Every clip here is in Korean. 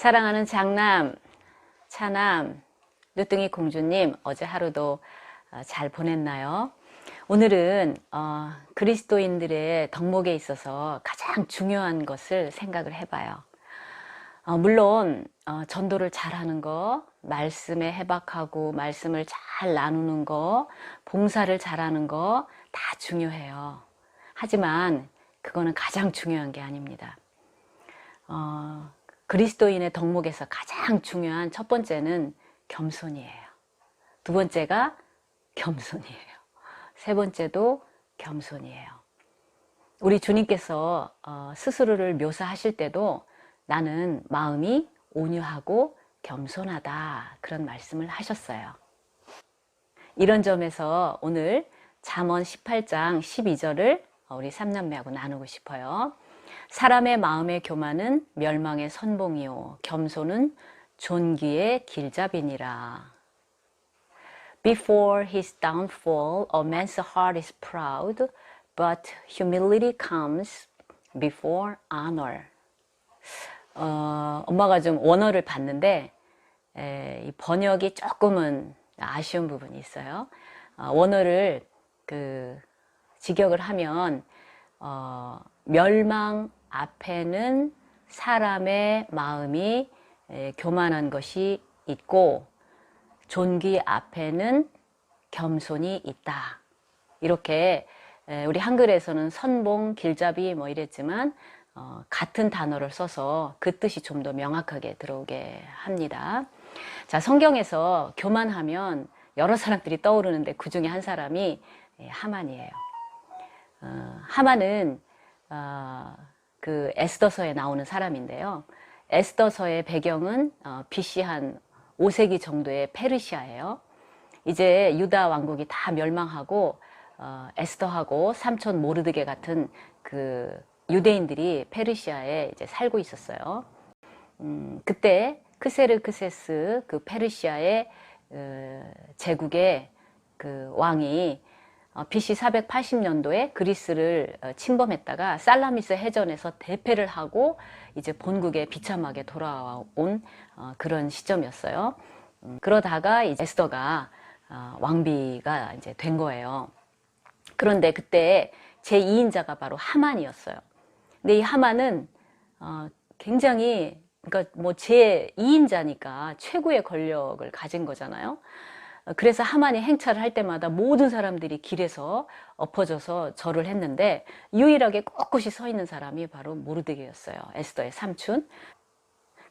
사랑하는 장남, 차남, 누뚱이 공주님 어제 하루도 어, 잘 보냈나요? 오늘은 어, 그리스도인들의 덕목에 있어서 가장 중요한 것을 생각을 해봐요. 어, 물론 어, 전도를 잘하는 거, 말씀에 해박하고 말씀을 잘 나누는 거, 봉사를 잘하는 거 다 중요해요. 하지만 그거는 가장 중요한 게 아닙니다. 어, 그리스도인의 덕목에서 가장 중요한 첫 번째는 겸손이에요. 두 번째가 겸손이에요. 세 번째도 겸손이에요. 우리 주님께서 어, 스스로를 묘사하실 때도 나는 마음이 온유하고 겸손하다 그런 말씀을 하셨어요. 이런 점에서 오늘 잠언 18장 12절을 우리 삼남매하고 나누고 싶어요. 사람의 마음의 교만은 멸망의 선봉이요 겸손은 존귀의 길잡이니라. Before his downfall, a man's heart is proud, but humility comes before honor. 어, 엄마가 좀 원어를 봤는데 에, 이 번역이 조금은 아쉬운 부분이 있어요. 어, 원어를 그 직역을 하면 어, 멸망 앞에는 사람의 마음이 에, 교만한 것이 있고 존귀 앞에는 겸손이 있다. 이렇게 에, 우리 한글에서는 선봉, 길잡이 뭐 이랬지만 어, 같은 단어를 써서 그 뜻이 좀 더 명확하게 들어오게 합니다. 자, 성경에서 교만하면 여러 사람들이 떠오르는데 그 중에 한 사람이 예, 하만이에요. 어, 하만은 어, 그 에스더서에 나오는 사람인데요. 에스더서의 배경은 어, BC 한 5세기 정도의 페르시아예요. 이제 유다 왕국이 다 멸망하고 어, 에스더하고 삼촌 모르드게 같은 그 유대인들이 페르시아에 이제 살고 있었어요. 음, 그때 크세르크세스 그 페르시아의 어, 제국의 그 왕이 어, BC 480년도에 그리스를 어, 침범했다가 살라미스 해전에서 대패를 하고 이제 본국에 비참하게 돌아온 어, 그런 시점이었어요. 음, 그러다가 에스더가 어, 왕비가 이제 된 거예요. 그런데 그때 제 2인자가 바로 하만이었어요. 근데 이 하만은 어, 굉장히 그러니까 뭐 제 2인자니까 최고의 권력을 가진 거잖아요. 어, 그래서 하만이 행차를 할 때마다 모든 사람들이 길에서 엎어져서 절을 했는데 유일하게 꼿꼿이 서 있는 사람이 바로 모르드게였어요. 에스더의 삼촌.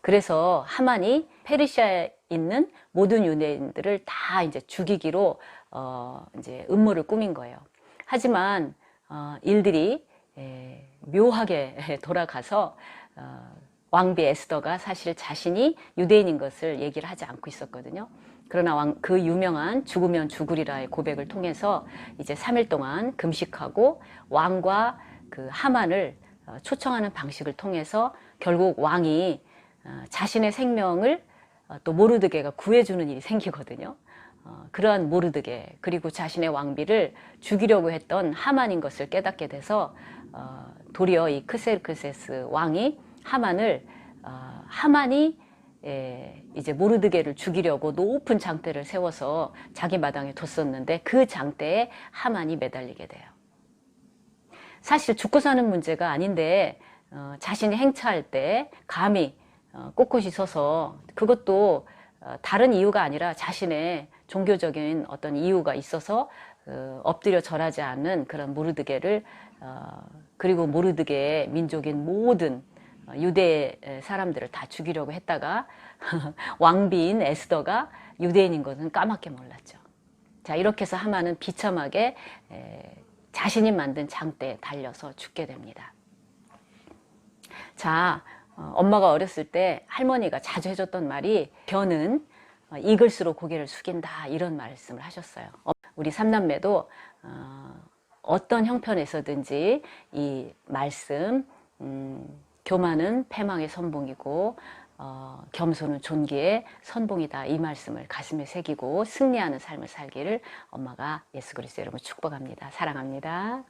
그래서 하만이 페르시아에 있는 모든 유대인들을 다 이제 죽이기로 어 이제 음모를 꾸민 거예요. 하지만 어 일들이 에, 묘하게 돌아가서 어, 왕비 에스더가 사실 자신이 유대인인 것을 얘기를 하지 않고 있었거든요. 그러나 왕, 그 유명한 죽으면 죽으리라의 고백을 통해서 이제 3일 동안 금식하고 왕과 그 하만을 어, 초청하는 방식을 통해서 결국 왕이 어, 자신의 생명을 어, 또 모르드게가 구해주는 일이 생기거든요. 어, 그러한 모르드게 그리고 자신의 왕비를 죽이려고 했던 하만인 것을 깨닫게 돼서 어, 도리어 이 크세르크세스 왕이 하만을 어, 하만이 예, 이제 모르드게를 죽이려고 높은 장대를 세워서 자기 마당에 뒀었는데 그 장대에 하만이 매달리게 돼요. 사실 죽고 사는 문제가 아닌데 어, 자신이 행차할 때 감히 어, 꼿꼿이 서서 그것도 어, 다른 이유가 아니라 자신의 종교적인 어떤 이유가 있어서 어, 엎드려 절하지 않는 그런 모르드게를 어, 그리고 모르드게의 민족인 모든 어, 유대 사람들을 다 죽이려고 했다가 왕비인 에스더가 유대인인 것은 까맣게 몰랐죠. 자 이렇게 해서 하만은 비참하게 자신이 만든 장대에 달려서 죽게 됩니다. 자 엄마가 어렸을 때 할머니가 자주 해줬던 말이 변은 익을수록 고개를 숙인다 이런 말씀을 하셨어요. 우리 삼남매도 어떤 형편에서든지 이 말씀 음, 교만은 패망의 선봉이고 어, 겸손은 존귀의 선봉이다 이 말씀을 가슴에 새기고 승리하는 삶을 살기를 엄마가 예수 그리스도 여러분 축복합니다. 사랑합니다.